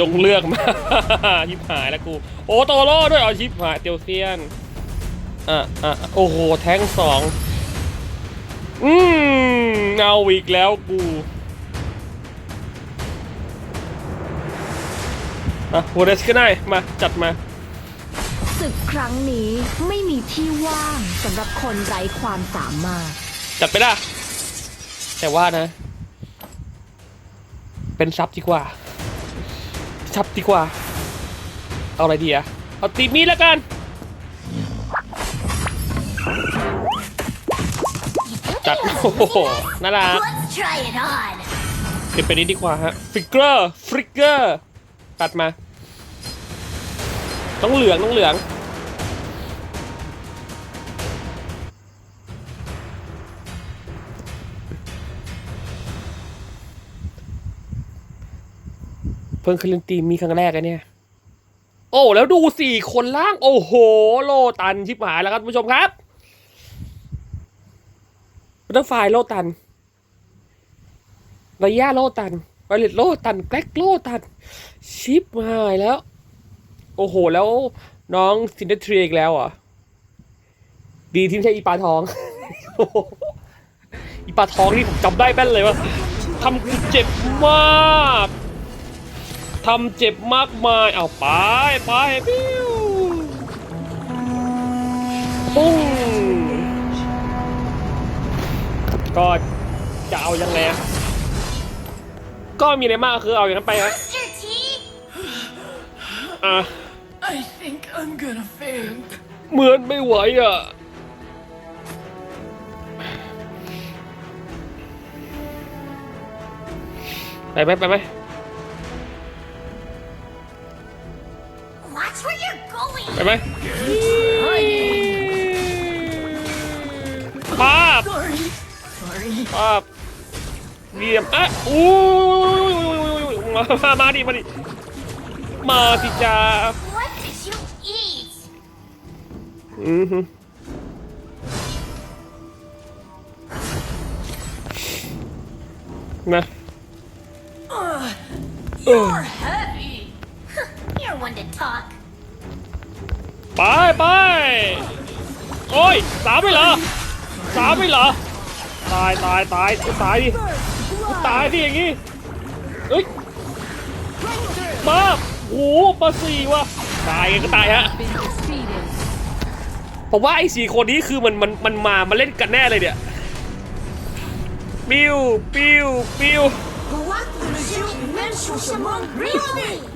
จงเลือกมา ชิบหายแล้วกู โอ้โตโร่ด้วยเอาชิบหายเตียวเซียน อะอะโอ้โห แท้งสอง อืมเอาอีกแล้วกูอะโฮเดสก็ได้ มา จัดมาศึกครั้งนี้ไม่มีที่ว่างสำหรับคนไร้ความสามารถ จัดไปละแต่ว่านะ เป็นซับดีกว่า ซับดีกว่า เอาอะไรดีอะเอาตีมีดแล้วกันจัดโอ้โหน่ารัก Let's try it on. เป็นไปนี้ดีกว่าฮะฟิกเกอร์ฟริกเกอร์ตัดมา ต้องเหลืองต้องเหลือง พิ่งขึ้นเล่นตีมีครั้งแรกอะเนี่ย โอ้ แล้วดูสี่คนล่าง โอ้โห โลตันชิบหายแล้วครับผู้ชมครับบัตเตอร์ไฟโลตันระยะโลตันไวเลตโลตันแกล็กโลตัน ชิปหายแล้ว โอ้โห แล้วน้องซินเดอร์ทรีอีกแล้วอะดีที่ไม่ใช่อีปลาทอง อีปลาทองนี่ผมจำได้แม่นเลยว่าทำกูเจ็บมาก ทำเจ็บมากมาย เอาไปไปปิ้วปุ้งก็จะเอายังไงอะก็มีอะไรมากก็คือเอาอย่างนั้นไปฮะ Mr. T, อะ I think I'm gonna faint. เหมือนไม่ไหวอะไปไหมไปไหม watch where you're going. ไปไหมภาพ Sorry. Sorry. ภาพเหลี่ยมอะอู้ยมามามาดิมาดิมาสิจ้า What did you eat? อือฮึนะ You're heavy. You're one to talk. ไปไปโอ้ยสามไม่เหรอสามไม่เหรอตายตายตายกูตายดิกูตายดิอย่างงี้เอ้ยมาโอ้โหมาสี่วะตายกันก็ตายฮะผมว่าไอ้สี่คนนี้คือมันมันมันมามาเล่นกันแน่เลยเนี่ยปิ้วปิ้วปิ้ว Really? ผม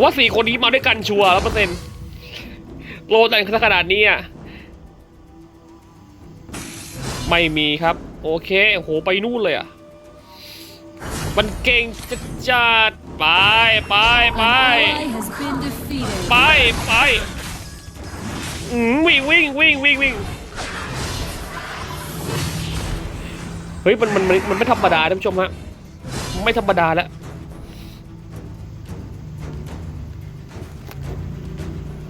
ว่าสี่คนนี้มาด้วยกันชัวร์ร้อยเปอร์เซ็นต์โลตันขนาดนี้อะไม่มีครับ โอเคโอ้โหไปนู่นเลยอะ มันเก่งจะจัดไปไปไป has been defeated ไปไปอืมวิ่งวิ่งวิ่งวิ่งวิ่งเฮ้ยมันมันมันมันไม่ธรรมดาท่านผู้ชมฮะไม่ธรรมดาแล้ว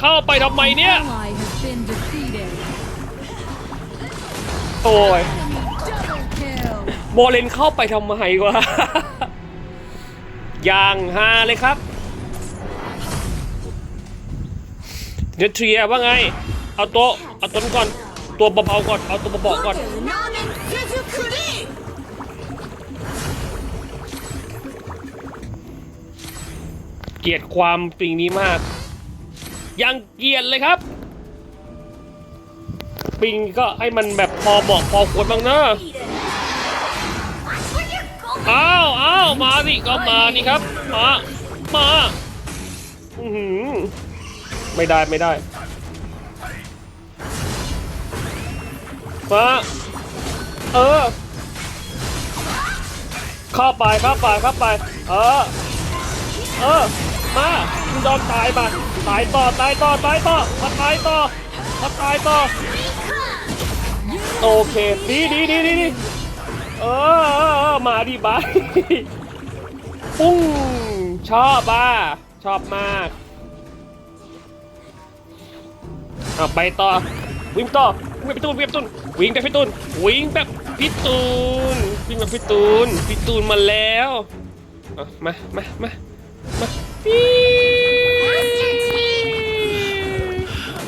เข้าไปทำไมเนี่ย โอ้ยโมเลนเข้าไปทำไมวะ อย่างฮาเลยครับเนเทรียว่าไง เอาตัวเอาตัวนั้นก่อน ตัวเบาๆก่อน เอาตัวเบาๆก่อน เกลียดความสิ่งนี้มาก ยังเกียดเลยครับ ปิงก็ให้มันแบบพอเหมาะพอควรบ้างนะอ้าวอ้าวมาสิก็มานี่ครับ มามาอือหือไม่ได้ไม่ได้มาเออเข้าไปเข้าไปเข้าไป เออ เออ มามึงยอมตายมา ตายต่อตายต่อตายต่อมาตายต่อมาตายต่อโอเคดีดีดีดีเออเออเออมาดิบายปุ้งชอบอะชอบมากเอาไปต่อวิ่งต่อวิ่งไปพี่ตูนวิ่งไปพี่ตูนวิ่งไปพี่ตูนวิ่งแบบพี่ตูนวิ่งแบบพี่ตูนพี่ตูนมาแล้วเอามามามามาปี๊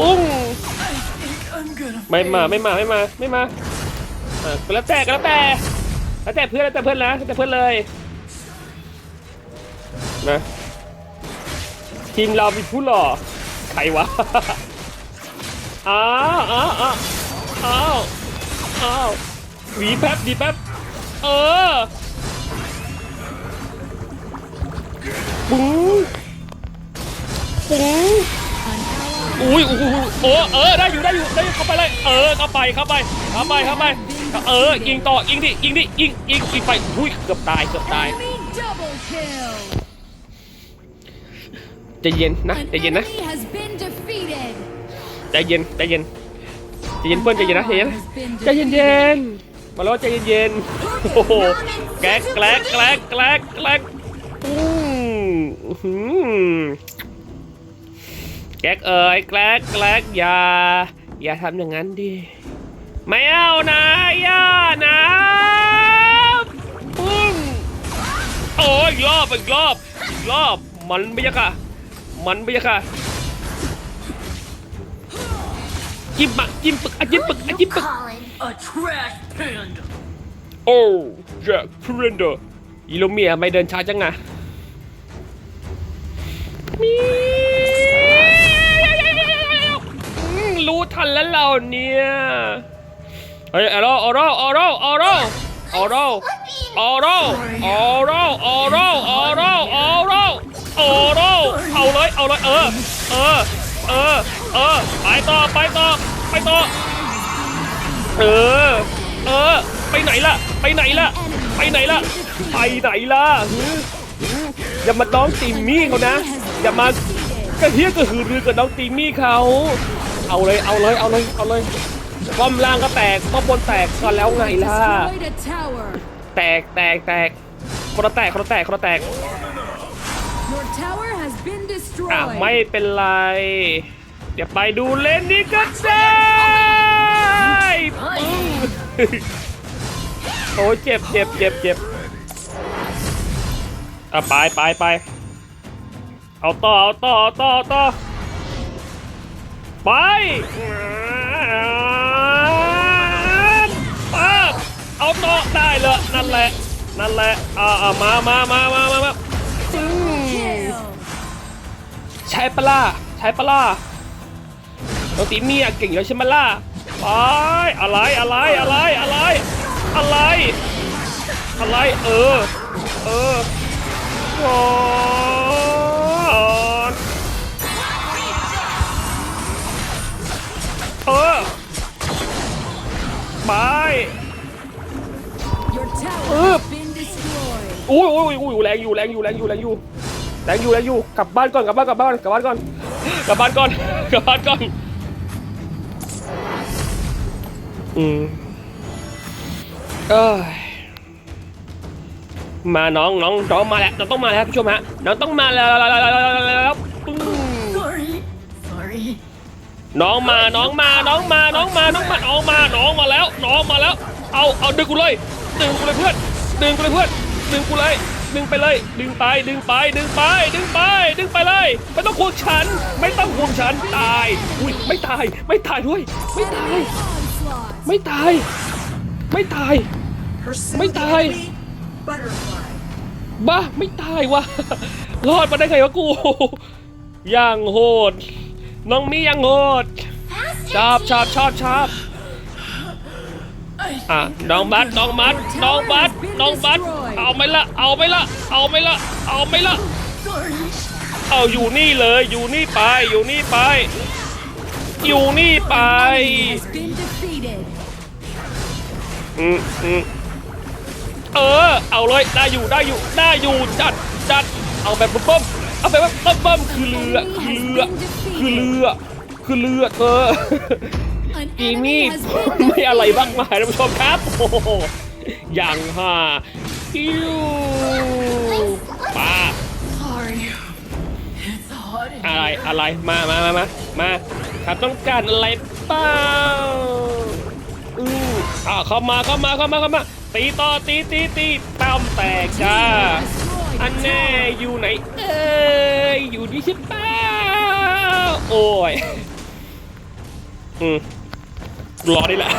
ปุ้งไม่มาไม่มาไม่มาไม่มาอะก็แล้วแต่ก็แล้วแต่แล้วแต่เพื่อนแล้วแต่เพื่อนนะแล้วแต่เพื่อนเลยนะทีมเรามีผู้หล่อใครวะอ้าวอ้าวอ้าวอ้าวอ้าวหวีแป๊บดีแป๊บเออปุ้งปุ้ง อุ้ยอุ้ยอุ้ยโอ้เออได้อยู่ได้อยู่ได้อยู่เข้าไปเลยเออเข้าไปเข้าไปเข้าไปเข้าไปเออยิงต่อยิงดิยิงดิยิงยิงยิงไปอุ้ยเกือบตายเกือบตาย Enemy double kill ใจเย็นนะ An ใจเย็นนะ enemy has been defeated ใจเย็นใจเย็นใจเย็นเพื่อนใจเย็นนะใจเย็นนะใจเย็นเย็นๆมาแล้วใจเย็นเย็นๆโอ้โหแกลกแกลกแกลกแกลกแกลกอืมอื้อหือ แกลกเอ๋ยแกลกแกลกอย่า อย่าทำอย่างนั้นดิ ไม่เอานะอย่านะปึ้งโอ้ยอีกรอบอีกรอบอีกรอบ มันไม่ยากอะมันไม่ยากอะจิ้มปะจิ้มปึกอะจิ้มปึกอะจิ้มปึก Colin. a trash panda. โอ้แจ็คพรนเดอร์อีโลเมียไม่เดินช้าจังอะมี รู้ทันแล้วเราเนี่ยเฮ้ยออโรออโรออโรออโรออโรออโรออโรออโรออโรออโรออโรเอาเลยเอาเลยเออเออเออเออไปต่อไปต่อไปต่อเออเออไปไหนล่ะ ไปไหนล่ะ ไปไหนล่ะ ไปไหนล่ะอย่ามาน้องติมมี่เขานะ อย่ามากระเทียกระหือรือกับน้องติมมี่เขา เอาเลยเอาเลยเอาเลยเอาเลยป้อมล่างก็แตกป้อมบนแตกก็แล้วไงล่ะ destroyed a tower แตกแตกแตกคนละแตกคนละแตกคนละแตก your tower has been อะ destroyed ไม่เป็นไร เดี๋ยวไปดูเล่นนี้ก็ได้ปึ้งโอ้ยเจ็บเจ็บเจ็บเจ็บอะไปไปไปเอาต่อเอาต่อเอาต่อเอาต่อ ไปปั๊บเอาต่อได้เลยนั่นแหละ นั่นแหละอ่ามามามามามามาใช้ปลาใช้ปลาน้องตีเมียเก่งอยู่ใช่ไหมล่ะไปอะไรอะไรอะไรอะไร อะไร อะไร เออ เออก่อ เออไป your tower Ướp. has been destroyed อุ้ยอุ้ยอุ้ยแรงอยู่แรงอยู่แรงอยู่แรงอยู่แรงอยู่แรงอยู่กลับบ้านก่อนกลับบ้านกลับบ้านกลับบ้านก่อนกลับบ้านก่อนกลับบ้านก่อนอืมเอ้ยมาน้องน้องน้องมาแล้วน้องต้องมาแล้วผู้ชมฮะน้องต้องมาแล้ว น้องมาน้องมาน้องมาน้องมาน้องมาน้องมาน้องมาแล้ว น้องมาแล้ว เอาเอาดึงกูเลยดึงกูเลยเพื่อนดึงกูเลยเพื่อนดึงกูเลยดึงไปเลย ดึงไปดึงไปดึงไป ดึงไป ดึงไปเลยไม่ต้องห่วงฉัน ไม่ต้องห่วงฉันตายอุ้ยไม่ตายไม่ตายด้วย ไม่ตาย ไม่ตาย ไม่ตาย ไม่ตายบ้าไม่ตายวะรอดมาได้ไงวะกูอย่างโหด น้องมีอย่างโหดชอบชอบชอบชอบ I อะน้องบัสน้องบัสน้องบัสน้องบัสเอาไหมละเอาไหมละเอาไหมละเอาไหมละ sorry. เอาอยู่นี่เลยอยู่นี่ไปอยู่นี่ไป อยู่นี่ไป enemy has been defeated อืมอืมเออ เอาเลยได้อยู่ได้อยู่ได้อยู่จัดจัดเอาแบบปุ๊บปุ๊บเอาไปว่าเบิ่มเบิ่มคือเรือคือเรือ คือเรือคือเรือเธอ An อี enemy มี่ has been ไม่อะไรบ้างมายท่านผู้ชมครับโอ้โหอย่างฮ่าอิวป้า Sorry. It's hot. in อะไร here. อะไรมามามามามาครับต้องการอะไรเปล่าอืออ่าเข้ามาเข้ามาเข้ามาเข้ามาตีต่อตีตีตีป้อมแตกจ้าอันแน่อยู่ไหนเอ้ยอยู่นี่ใช่เปล่า โอ้ย อืมรอนี่แหละ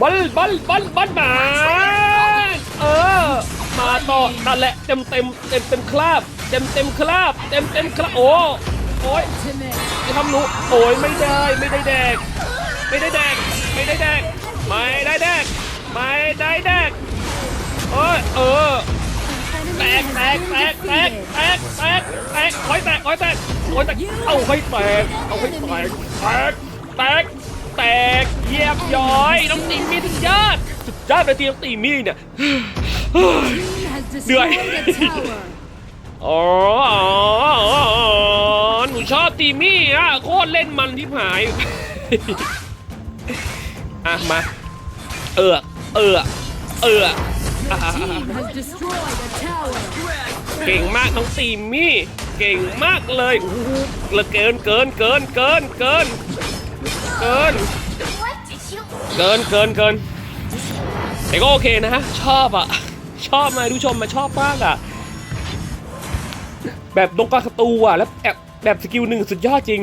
บอลบอลบอลบอลมาเออ มาต่อนั่นแหละเต็มเต็มเต็มเต็มคราบ เต็มเต็มคราบ เต็มเต็มคราบโอ้โอ้ยไอ้ทำหนูโอ้ยไม่ได้ไม่ได้แดก ไม่ได้แดก ไม่ได้แดก ไม่ได้แดก ไม่ได้แดกโอ้ยเออ แตกแตกแตกแตกแตกแตกแตกคอยแตกคอยแตกคอยแตกเอาให้แตกเอาให้แตกแตกแตกแตกเยียบย้อยน้องตีมีสุดยอดสุดยอดเลยทีน้องตีมีเนี่ย Team has Đưa- destroyed a tower. อ๋ออ๋ออ๋อหนูชอบตีมี่อะโคตรเล่นมันที่หายอะมาเออเออเออ เก่งมากน้องตีมี่ เก่งมากเลยโอ้โหเหลือเกินเกินเกินเกินเกินเกินเกินเกินเกินแต่ก็โอเคนะฮะชอบอะ ชอบมาดูชมมาชอบมากอะ แบบตรงกาศัตรูอะ แล้วแบบแบบสกิลหนึ่งสุดยอดจริง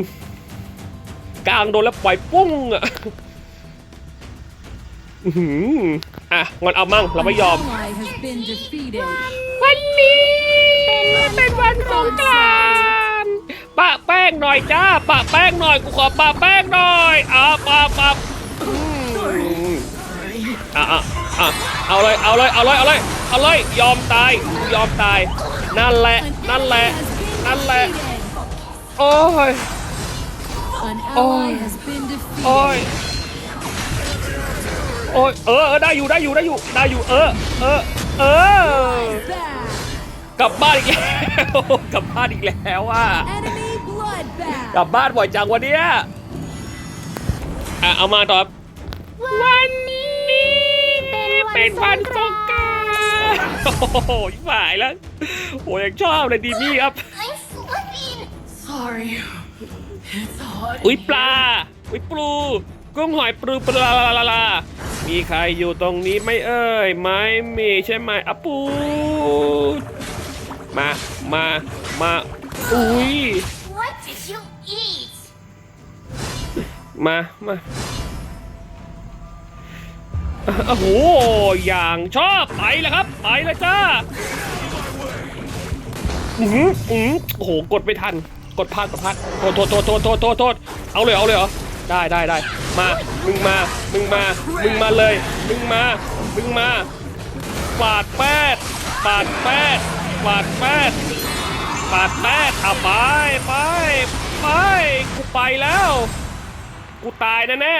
กลางโดนแล้วปล่อยปุ้งอะ อื้อหืออะงั้นเอามั่งเราไม่ยอม Ally has been defeated. วันนี้เป็นวันสงกรานต์ปะแป้งหน่อยจ้าปะแป้งหน่อยกูขอปะแป้งหน่อยอะปะปะอืมอะอะอะเอาเลยเอาเลยเอาเลยเอาเลยเอาเลยยอมตายยอมตาย นั่นแหละ An นั่นแห enemy ละ has been นั่นแหละ defeated. โอ้ย An Oh. ally has been โอ้ย defeated. โอ้ยเออเออได้อยู่ได้อยู่ได้อยู่ได้อยู่เออเออเออ Back. กลับบ้านอีกแล้วกลับบ้านอีกแล้วอะ Enemy bloodbath. กลับบ้านบ่อยจังวันเนี้ยอะเอามาตอบวันนี้เป็นวันสงกรานต์โอ้โหยิ่งหายแล้วโอ้ยยังชอบเลยดีนี่ครับ I'm flipping. Sorry. It's hot. อุ้ย in ปลาอุ้ยปลูกุ้งหอยปลูปลาลาลาลา มีใครอยู่ตรงนี้ไหม่เอ่ยไม่มีใช่ไหมอะปูดมามามาอุ้ย What did you eat? มามาโอ้โหอย่างชอบไปแล้วครับ ไปแล้วจ้าอืออือโอ้โหกดไม่ทัน กดพลาดกดพลาดโทษโทษโทษโทษโทษโทษโทษเอาเลยเอาเลยเหรอ ได้ได้ได้มา มึงมา มึงมา มึงมาเลย มึงมา มึงมาปาดแปดปาดแปดปาดแปดปาดแปดเอาไปไปไปกูไปแล้ว กูตายแน่แน่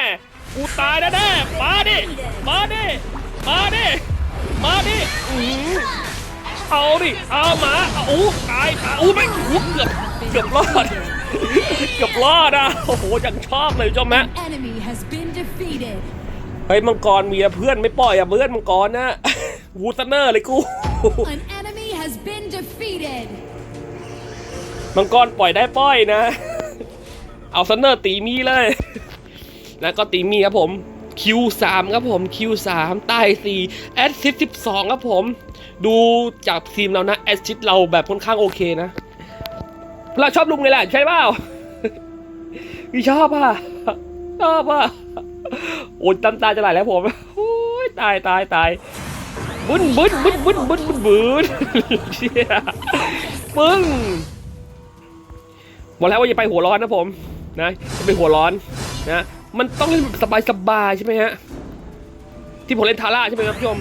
กูตายแน่แน่มาดิ มาดิ มาดิ มาดิอือเอาดิ เอามาเอาอู้ตายตายอู้ไม่อู้เกือบ เกือบรอด เกือบรอดอะ โอ้โหยังชอบเลยจอมแม Enemy has been defeated. เฮ้ยมังกรมีอะเพื่อนไม่ปล่อยอะเพื่อนมังกรนะ วูตเนอร์เลยกู An enemy has been defeated. มังกรปล่อยได้ปล่อยนะ เอาซันเนอร์ตีมีเลย แล้วก็ตีมีครับผม Q3 ครับผม Q3 ใต้4แอดซิส12 ครับผม ดูจากทีมเรานะ แอดซิสเราแบบค่อนข้างโอเคนะ เราชอบลุงเลยแหละใช่เปล่าพี่ชอบอะชอบอะโอ้ยตำตาจะไหลแล้วผมโอ้ยตายตายตายบึ้นบึ้นบึ้นบึ้นบึ้นบึ้นบึ้นเชี่ยปึ้งบอกแล้วว่าอย่าไปหัวร้อนนะผมนะอย่าไปหัวร้อนนะมันต้องเล่นสบายสบายๆใช่ไหมฮะที่ผมเล่นทาร่าใช่ไหมครับผู้ชม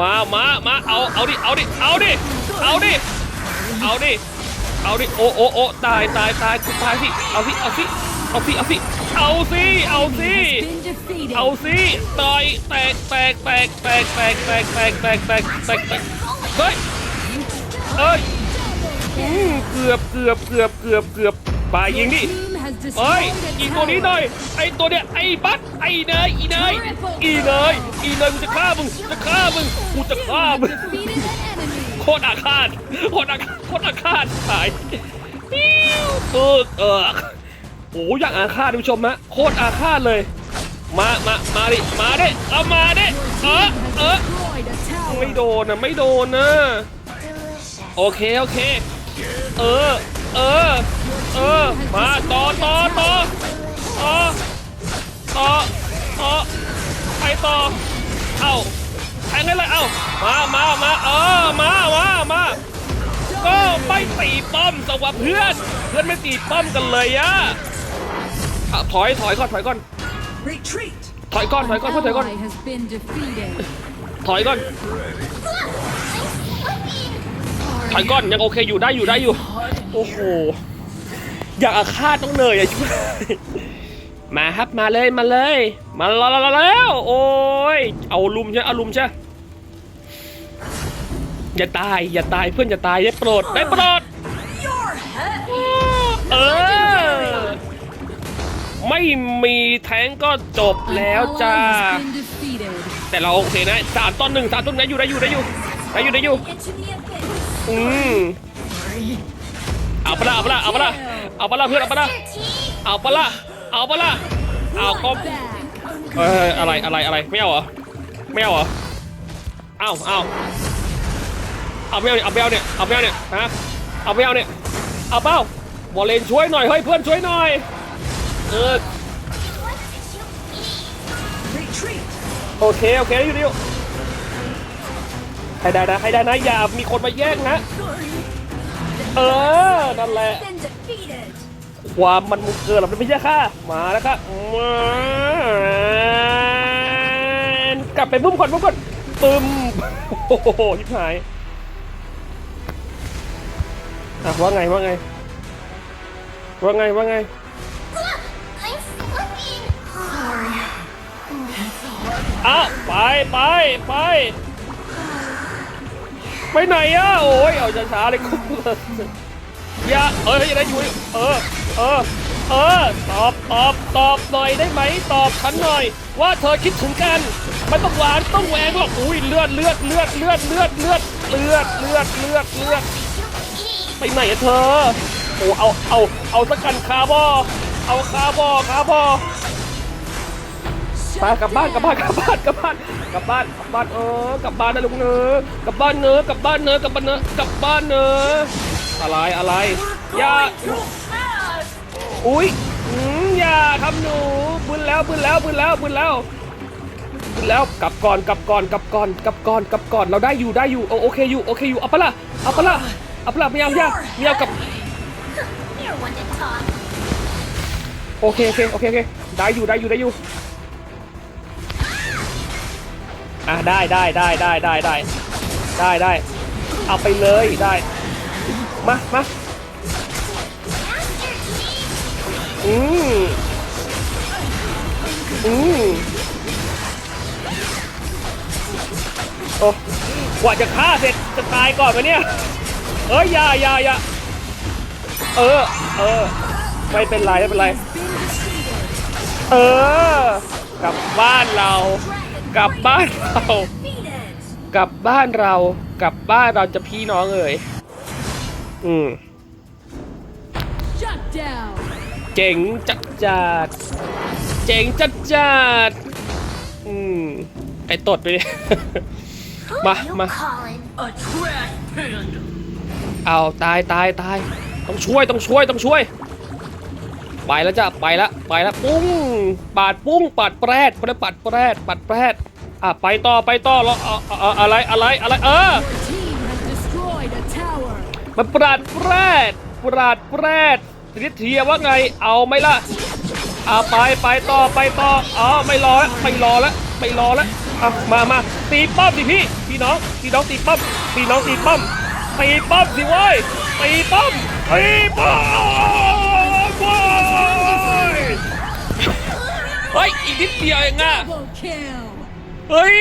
มามามาเอาเอาดิเอาดิเอาดิเอาดิเอาดิ เอาดิ โอโอโอตายตายตายกูตายสิ เอาสิ เอาสิ เอาสิ เอาสิ เอาสิ เอาสิ เอาสิต่อยแตกแตกแตกแตกแตกแตกแตกแตกแตกแตกแตกเฮ้ยเอ้ยเกือบเกือบเกือบเกือบเกือบไปยิงดิเอ้ยยิงตัวนี้หน่อย ไอตัวเนี้ยไอบัสไอเนยอีเนยอีเนยอีเนยกูจะฆ่ามึง จะฆ่ามึง กูจะฆ่ามึง ตรอาฆาตโคตรอาฆาตโคตรอาฆาตหายปิ้วเออเออโอ้ยอย่างอาฆาตท่านผู้ชมฮะโคตรอาฆาตเลย มามามาดิมาดิเอามาดิเออเออไม่โดนนะไม่โดนนะโอเคโอเค เออ เออ เออ มาต่อต่อต่อต่อต่อต่อไปต่อ เอ้า แทงได้เลยเอ้ามามามาเออมามามาก็ไม่ตีป้อมสวะเพื่อน เพื่อนไม่ตีป้อมกันเลยอะอะถอยถอยก่อนถอยก่อน Retreat! ถอยก่อนถอยก่อนเพื่อนถอยก่อน Ally has been defeated. ถอยก่อนถอยก่อนยังโอเคอยู่ได้อยู่ได้อยู่ โอ้โห อยากอาฆาตต้องเลยอะช่วย มาครับมาเลยมาเลย มาแล้ว โอ้ยเอาลุมใช่เอาลุมใช่อย่าตายอย่าตายเพื่อนอย่าตายได้โปรดได้โปรดเออไม่มีแทงก็จบแล้วจ้า แต่เราโอเคนะสามต้นหนึ่งสามต้นได้อยู่ได้อยู่ได้อยู่ได้อยู่ได้อยู่อืมเอาปะละเอาปะละเอาปะละเอาปะละเพื่อนเอาปะละเอาปะละ เอาปะละเอาก็เอ้ยอะไรอะไรอะไรไม่เอาเหรอไม่เอาเหรอเอาเอาเอาไม่เอาเนี่ยเอาไม่เอาเนี่ยเอาไม่เอาเนี่ยฮะเอาไม่เอาเนี่ยเอาเปล่าบอลเลนช่วยหน่อยเฮ้ยเพื่อนช่วยหน่อยเออโอเคโอเคอยู่ดิวให้ได้นะให้ได้นะอย่ามีคนมาแย่งนะเออนั่นแหละ ความมันมุกเกินหรอมันไม่ใช่ค่ะ มาแล้วครับมากลับไปบุ้มก่อนบุ้มก่อนปึ้มโอ้โหยิบหายอะว่าไงว่าไง ว่าไงว่าไงอ้าวไปไปไปไปไหนอะ โอ้ยเอาช้าๆเลยคุณ อย่าเอ้ยยังได้อยู่เออเออเออตอบตอบตอบหน่อยได้ไหมตอบฉันหน่อย ว่าเธอคิดถึงกันมันต้องหวานต้องแหวงหรอกอุ้ยเลือดเลือดเลือดเลือดเลือดเลือดเลือดเลือดเลือดเลือดไปไหนอะเธอโอ้เอาเอาเอาสักกันคาร์บอเอาคาร์บอคาร์บอไปกลับบ้านกลับบ้านกลับบ้านกลับบ้านกลับบ้านกลับบ้านเออกลับบ้านนะลุงเนอกลับบ้านเนอกลับบ้านเนอกลับบ้านเนอกลับบ้านเนอ อะไรอะไรอย่าอุ้ยอืมอย่าทำหนูบึนแล้วบึนแล้วบึนแล้วบึนแล้วบึนแล้วกลับก่อนกลับก่อนกลับก่อนกลับก่อนกลับก่อนเราได้อยู่ได้อยู่โอโอเคอยู่โอเคอยู่เอาปะล่ะเอาปะล่ะเอาปะล่ะไม่เอาไม่เอาไม่เอากับโอเคโอเคโอเคโอเคได้อยู่ได้อยู่ได้อยู่อะได้ได้ได้ได้ได้ได้ได้ได้เอาไปเลยได้ มามาอืมอืมโอ้กว่าจะฆ่าเสร็จจะตายก่อนไหมเนี่ย เอ้ยอย่าอย่าอย่าเออ เออ ไม่เป็นไรไม่เป็นไร เออ กลับบ้านเรา กลับบ้านเรา กลับบ้านเรา กลับบ้านเราจะพี่น้องเอ่ย อืม Shut down. เจ๋งจัดจัดเจ๋งจัดจัดอืมไอตดไปดิ Who Ma- you ma- calling? A trash panda! เอาตายตายตายต้องช่วยต้องช่วยต้องช่วย ไปแล้วจ้ะไปแล้วไปแล้วปุ้งปาดปุ้งปาดแปรดปาดปัดแปรดปัดแปรดอะไปต่อไปต่อแล้วเอาเอาเอาอะไรอะไรอะไรเออ มันปราดแปรดปราดแปรดนิเทียว่าไง เอาไหมล่ะเอาไปไปต่อไปต่ออ๋อไม่รอแล้วไม่รอแล้วไม่รอแล้วอะมามาตีป้อมสิพี่พี่น้องพี่น้องตีป้อมพี่น้องตีป้อมตีป้อมสิเว้ยตีป้อมตีป้อมเว้ยเฮ้ยอีกนิดเดียวเองอะ Double kill. เฮ้ย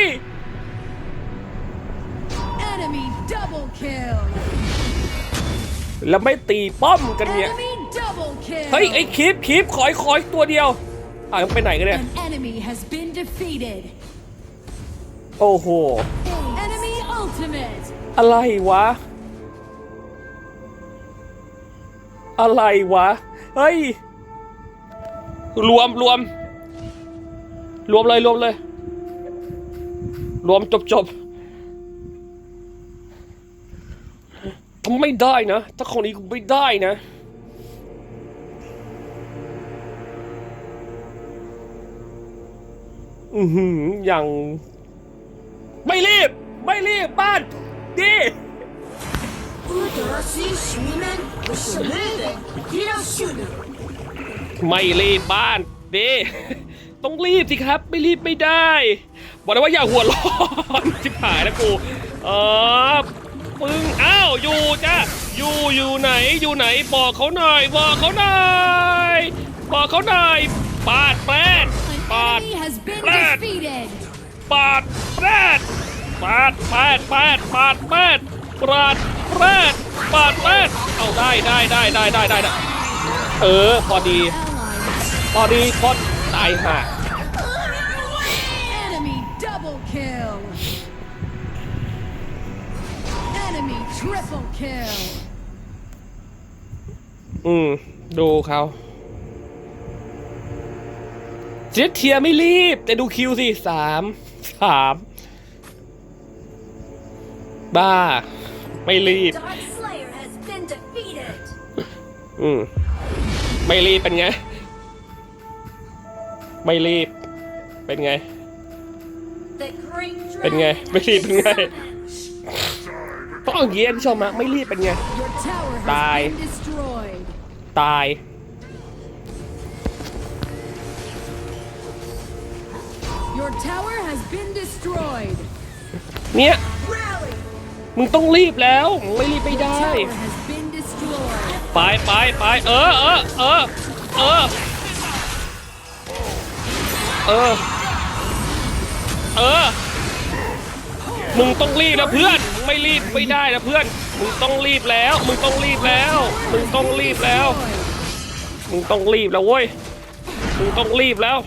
Enemy double kill. แล้วไม่ตีป้อมกันเนี่ย Enemy double kill. เฮ้ย ไอ้คลิปคลิปขอยขอยตัวเดียวอะมันไปไหนกันเนี่ย An enemy has been defeated. โอ้โห Enemy ultimate. อะไรวะ อะไรวะ เฮ้ย รวมรวม รวมเลยรวมเลย รวมจบจบ ทำไม่ได้นะ ถ้าคนนี้กูไม่ได้นะ อือหืออย่าง ไม่รีบ ไม่รีบบ้านดีไม่รีบบ้านดีต้องรีบสิครับ ไม่รีบไม่ได้ บอกเลยว่าอย่าหัวร้อนชิบหายนะกู เออ ปึ้งอ้าวอยู่จ้ะอยู่อยู่ไหนอยู่ไหนบอกเขาหน่อยบอกเขาหน่อยบอกเขาหน่อยปาดแปด An ปาด enemy has been Red. defeated. ปาดแปดปาดแปดแปดปาดแปดปาดแปดปาดแปดเอาได้ได้ได้ได้ได้ได้ได้เออพอดี Ally. พอดีพอตายห่า triple kill. อืม ดูเขาเจสเทียไม่รีบ แต่ดูคิวสิสามสามบ้า ไม่รีบ Dark Slayer has been defeated. อืม ไม่รีบเป็นไง ไม่รีบ เป็นไง The great เป็นไง dragon ไม่รีบเป็นไง summoned. ต้องอย่างนี้ท่านผู้ชมอะไม่รีบเป็นไง Your tower has Die. been destroyed. ตาย Your tower has been destroyed. เนี่ย Rally. มึงต้องรีบแล้ว มึงไม่รีบไม่ Your ได้ tower has been destroyed. ไปไปไปเออเออเออเออเออเออ มึงต้องรีบนะเพื่อนมึงไม่รีบไม่ได้นะเพื่อน มึงต้องรีบแล้ว มึงต้องรีบแล้ว มึงต้องรีบแล้ว มึงต้องรีบแล้วเว้ย มึงต้องรีบแล้ว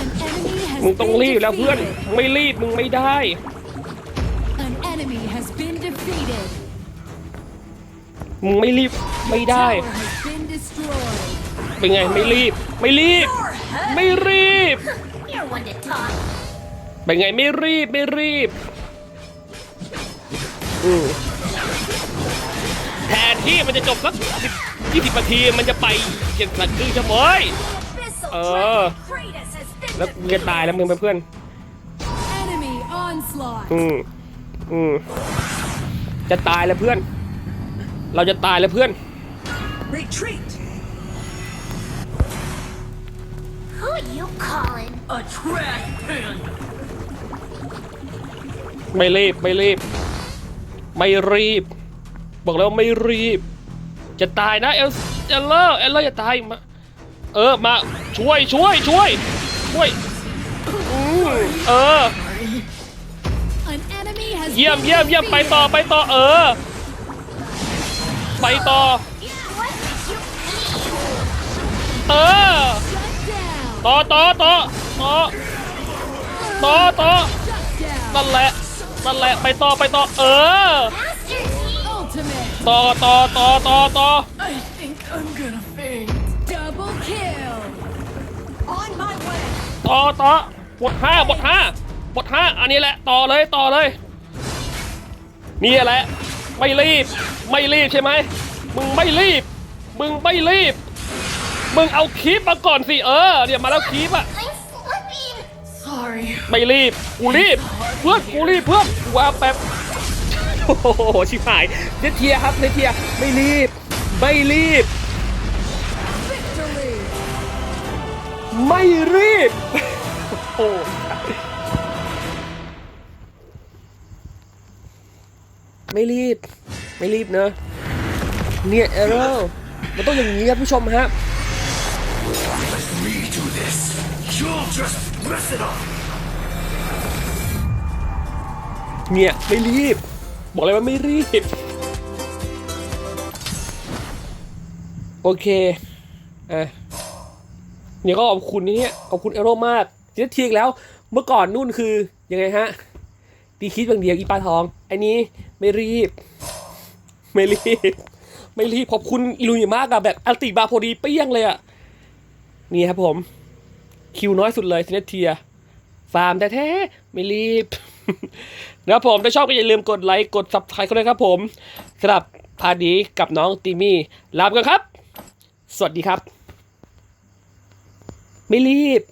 An enemy has มึงต้อง been รีบแล้วเพื่อน defeated. มึงไม่รีบมึงไม่ได้ An enemy has been defeated. มึงไม่รีบไม่ได้ Tower has been destroyed. เป็นไงไม่รีบ ไม่รีบ ไม่รีบ You're one to talk. เป็นไงไม่รีบไม่รีบอืมแทนที่มันจะจบสักสิบยี่สิบนาทีมันจะไปเจ็ดนาทีชั่วโมง Abyssal Uh. dragon Kratos has been แล้วมึงจะตายแล้วมึงเพื่อน Enemy onslaught. อืมอืมจะตายแล้วเพื่อน เราจะตายแล้วเพื่อน Retreat. Who you calling? A trash panda. ไม่รีบไม่รีบ ไม่รีบ บอกแล้ววาไม่รีบ จะตายนะเอลเอลเลอร์เอลเลอร์จะตายมาเออมาช่วยช่วยช่วยช่วยอืมเออ An enemy has เยี่ยม been เยี่ยมเยี่ยมไปต่อไปต่อเออ ไปต่อ What did you เออ Shut down. ต่อต่อต่อต่อต่อต่อ Shut down. นั่นแหละนั่นแหละไปต่อไปต่อเออ Master Yi? Ultimate. ต่อต่อต่อต่อต่อ I think I'm gonna faint. Double kill. On my way. ต่อต่อบทห้าบทห้าบทห้าอันนี้แหละต่อเลยต่อเลยนี่แหละไม่รีบไม่รีบใช่ไหมมึงไม่รีบมึงไม่รีบ มึงเอาคลิปมาก่อนสิเออเนี่ยมาแล้วคลิปอะ I'm slipping. Sorry. ไม่รีบ กูรีบ เพื่อนกูรีบเพื่อนกูว่าแป๊บ โอ้โห ชิบหายเนเทียครับเนเทียไม่รีบ ไม่รีบ Victory. ไม่รีบ โอ้ไม่รีบ ไม่รีบเนอะเนี่ยเอโรมันต้องอย่างนี้ครับผู้ชมฮะ just mess it up. เนี่ยไม่รีบ บอกเลยว่าไม่รีบ โอเค อะเนี่ยก็ขอบคุณนี่เนี่ยขอบคุณเอโรมากเสียทีกแล้วเมื่อก่อนนู่นคือ ยังไงฮะตีคิดบางเดียวอีปลาทอง อันนี้ไม่รีบ ไม่รีบ ไม่รีบ ขอบคุณอิลุยมากอะแบบอัลติบาพอดีเปี้ยงเลยอะนี่ครับผม คิวน้อยสุดเลยซินเทียฟาร์มแต่แท้ไม่รีบนะครับผม ถ้าชอบก็อย่าลืมกดไลค์กดซับสไครต์เขาด้วยครับผมสำหรับพาดีกับน้องติมี่ลาไปกันครับ สวัสดีครับ ไม่รีบ